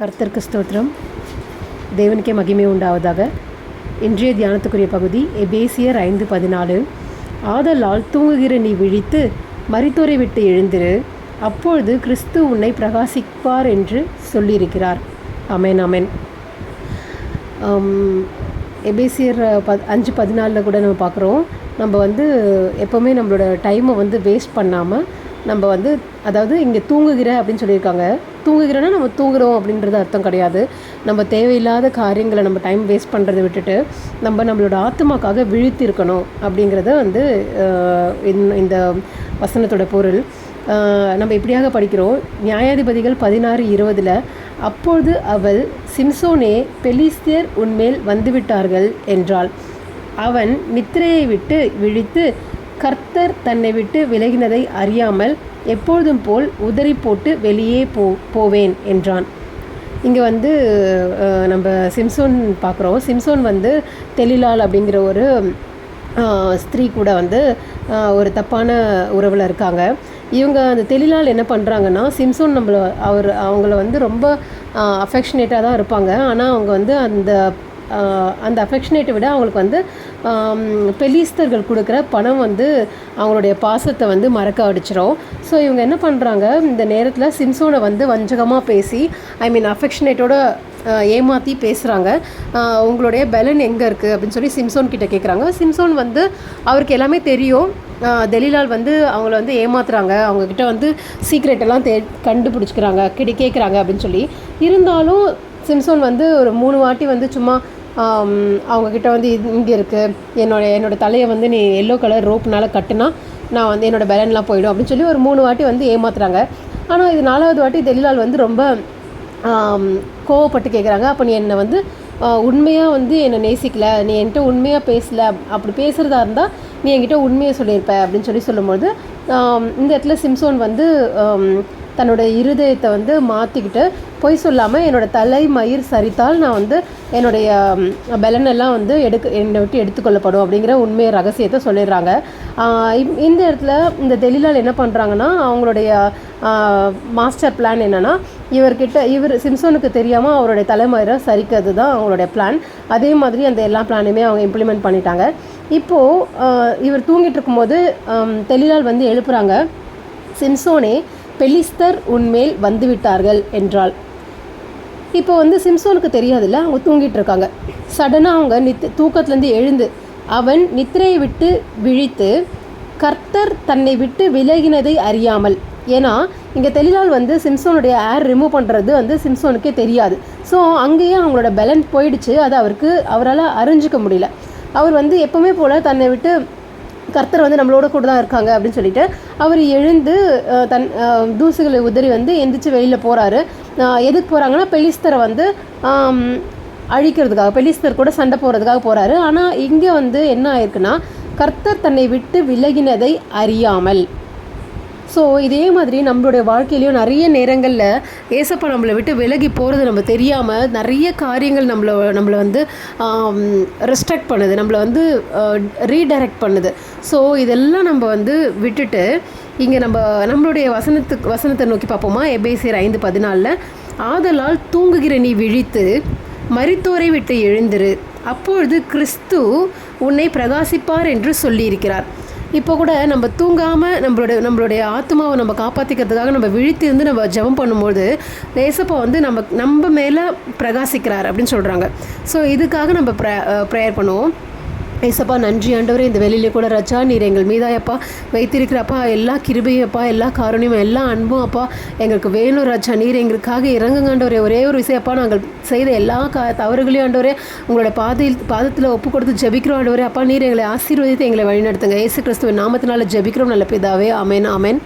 கர்த்தர்க்கு ஸ்தோத்திரம். தேவனுக்கே மகிமை உண்டாவதாக. இன்றைய தியானத்துக்குரிய பகுதி எபேசியர் ஐந்து பதினாலு. ஆதலால் தூங்குகிற நீ விழித்து மரித்தோரை விட்டு எழுந்திரு. அப்பொழுது கிறிஸ்து உன்னை பிரகாசிப்பார் என்று சொல்லியிருக்கிறார். அமேன் அமேன் எபேசியர் ப அஞ்சு பதினாலில் கூட நம்ம பார்க்குறோம். நம்ம வந்து எப்போவுமே நம்மளோட டைமை வந்து வேஸ்ட் பண்ணாமல் நம்ம வந்து அதாவது இங்கே தூங்குகிற அப்படின்னு சொல்லியிருக்காங்க. தூங்குகிறோன்னா நம்ம தூங்குறோம் அப்படின்றது அர்த்தம் கிடையாது. நம்ம தேவையில்லாத காரியங்களை நம்ம டைம் வேஸ்ட் பண்ணுறதை விட்டுட்டு நம்ம நம்மளோட ஆத்மாக்காக விழித்து இருக்கணும் அப்படிங்கிறத வந்து இந்த- இந்த வசனத்தோட பொருள். நம்ம இப்படியாக படிக்கிறோம். நியாயாதிபதிகள் பதினாறு இருபதில் அப்பொழுது அவள் சிம்சோனே பெலிஸ்தியர் உன்மேல் வந்துவிட்டார்கள் என்றாள். அவன் நித்திரையை விட்டு விழித்து கர்த்தர் தன்னை விட்டு விலகினதை அறியாமல் எப்பொழுதும் போல் உதறி போட்டு வெளியே போ போவேன் என்றான். இங்கே வந்து நம்ம சிம்சோன் பார்க்குறோம். சிம்சோன் வந்து தெலிலால் அப்படிங்கிற ஒரு ஸ்திரீ கூட வந்து ஒரு தப்பான உறவில் இருக்காங்க. இவங்க அந்த தெளிலால் என்ன பண்ணுறாங்கன்னா சிம்சோன் நம்மளை அவர் அவங்கள வந்து ரொம்ப அஃபெக்ஷனேட்டாக தான் இருப்பாங்க. ஆனால் அவங்க வந்து அந்த அந்த அஃபெக்ஷனேட்டை விட அவங்களுக்கு வந்து பெலீஸ்தர்கள் பெலிஸ்தர்கள் கொடுக்குற பணம் வந்து அவங்களுடைய பாசத்தை வந்து மறக்க அடிச்சிடும் ஸோ இவங்க என்ன பண்ணுறாங்க இந்த நேரத்தில் சிம்சோனை வந்து வஞ்சகமாக பேசி ஐ மீன் அஃபெக்ஷனேட்டோட ஏமாற்றி பேசுகிறாங்க உங்களுடைய பெலன் எங்கே இருக்குது அப்படின்னு சொல்லி சிம்சோன் கிட்டே கேட்குறாங்க சிம்சோன் வந்து அவருக்கு எல்லாமே தெரியும். தெலிலால் வந்து அவங்கள வந்து ஏமாத்துறாங்க. அவங்கக்கிட்ட வந்து சீக்ரெட் எல்லாம் தே கண்டுபிடிச்சிக்கிறாங்க. கிட்ட கேட்குறாங்க அப்படின்னு சொல்லி. இருந்தாலும் சிம்சோன் வந்து ஒரு மூணு வாட்டி வந்து சும்மா அவங்கக்கிட்ட வந்து இது இங்கே இருக்குது என்னோட என்னோட தலையை வந்து நீ எல்லோ கலர் ரோப்னால் கட்டுனா நான் வந்து என்னோட பெலன்லாம் போயிடும் அப்படின்னு சொல்லி ஒரு மூணு வாட்டி வந்து ஏமாத்துறாங்க. ஆனால் இது நாலாவது வாட்டி தெல்லால் வந்து ரொம்ப கோவப்பட்டு கேட்குறாங்க அப்போ நீ என்னை வந்து உண்மையாக வந்து என்னை நேசிக்கலை. நீ என்கிட்ட உண்மையாக பேசலை. அப்படி பேசுகிறதா இருந்தால் நீ என்கிட்ட உண்மையை சொல்லியிருப்ப அப்படின்னு சொல்லி சொல்லும்போது இந்த இடத்துல சிம்சோன் வந்து தன்னோட இருதயத்தை வந்து மாற்றிக்கிட்டு பொய் சொல்லாமல் என்னோட தலை மயிர் சரித்தால் நான் வந்து என்னுடைய பெலன் எல்லாம் வந்து எடுக்க என்னை விட்டு எடுத்துக்கொள்ளப்படும் அப்படிங்கிற உண்மை ரகசியத்தை சொல்லிடுறாங்க. இம்- இந்த இடத்துல இந்த தெளிலால் என்ன பண்ணுறாங்கன்னா அவங்களுடைய மாஸ்டர் பிளான் என்னென்னா இவர்கிட்ட இவர் சிம்சோனுக்கு தெரியாமல் அவருடைய தலைமுறை சரிக்கிறது தான் அவங்களுடைய பிளான். அதே மாதிரி அந்த எல்லா பிளானுமே அவங்க இம்ப்ளிமெண்ட் பண்ணிட்டாங்க. இப்போது இவர் தூங்கிட்டு இருக்கும்போது தெளிலால் வந்து எழுப்புறாங்க சிம்சோனே பெலிஸ்தர் உன்மேல் வந்துவிட்டார்கள் என்றாள். இப்போ வந்து சிம்சோனுக்கு தெரியாதுல்ல அவங்க தூங்கிட்டு இருக்காங்க சடனாக அவங்க நித் தூக்கத்துலேருந்து எழுந்து அவன் நித்திரையை விட்டு விழித்து கர்த்தர் தன்னை விட்டு விலகினதை அறியாமல். ஏன்னா இங்கே தெளிலால் வந்து சிம்சோனுடைய ஏர் ரிமூவ் பண்ணுறது வந்து சிம்சோனுக்கே தெரியாது. ஸோ அங்கேயே அவங்களோட பேலன்ஸ் போயிடுச்சு. அது அவருக்கு அவரால் அறிஞ்சிக்க முடியல. அவர் வந்து எப்போவுமே போல் தன்னை விட்டு கர்த்தர் வந்து நம்மளோட கூட தான் இருக்காங்க அப்படின்னு சொல்லிட்டு அவர் எழுந்து தன் தூசுகளை உதறி வந்து எந்திரிச்சு வெளியில் போகிறாரு எதுக்கு போகிறாங்கன்னா பெலிஸ்தரை வந்து அழிக்கிறதுக்காக பெலிஸ்தர் கூட சண்டை போடுறதுக்காக போகிறாரு ஆனால் இங்கே வந்து என்ன ஆயிருக்குன்னா கர்த்தர் தன்னை விட்டு விலகினதை அறியாமல் ஸோ இதே மாதிரி நம்மளுடைய வாழ்க்கையிலையும் நிறைய நேரங்களில் ஏசப்பா நம்மளை விட்டு விலகி போகிறது நம்ம தெரியாமல் நிறைய காரியங்கள் நம்மளை நம்மளை வந்து ரெஸ்ட்ரக்ட் பண்ணுது. நம்மளை வந்து ரீடைரக்ட் பண்ணுது. ஸோ இதெல்லாம் நம்ம வந்து விட்டுட்டு இங்கே நம்ம நம்மளுடைய வசனத்துக்கு வசனத்தை நோக்கி பார்ப்போமா? எபேசியர் ஐந்து பதினாலில் ஆதலால் தூங்குகிற நீ விழித்து மரித்தோரை விட்டு எழுந்திரு. அப்பொழுது கிறிஸ்து உன்னை பிரகாசிப்பார் என்று சொல்லியிருக்கிறார். இப்போ கூட நம்ம தூங்காமல் நம்மளோட நம்மளுடைய ஆத்மாவை நம்ம காப்பாற்றிக்கிறதுக்காக நம்ம விழித்து இருந்து நம்ம ஜெபம் பண்ணும்போது ஏசப்பா வந்து நம்ம நம்ம மேலே பிரகாசிக்கிறார் அப்படின்னு சொல்கிறாங்க ஸோ இதுக்காக நம்ம ப்ர ப்ரேயர் பண்ணுவோம். ஏசப்பா நன்றி ஆண்டவரே. இந்த வெளியில கூட ரச்சா நீர் எங்கள் மீதாயப்பா. வைத்திருக்கிறப்பா எல்லா கிருபையப்பா எல்லா காரணியும் எல்லா அன்பும் அப்பா. எங்களுக்கு வேணும் ராஜா நீர் எங்களுக்காக இறங்குங்க ஆண்டவரே. ஒரே ஒரு விஷயப்பா நாங்கள் செய்த எல்லா கா தவறுகளையும் ஆண்டவரே உங்களோட பாதையில் பாதத்தில் ஒப்பு கொடுத்து ஜெபிக்கிறோம் ஆண்டவரே. அப்பா நீர் எங்களை ஆசீர்வதித்து எங்களை வழிநடத்துங்க. ஏசு கிறிஸ்துவின் நாமத்தினால ஜபிக்கிறோம். நல்ல பிதாவே அமேன் அமேன்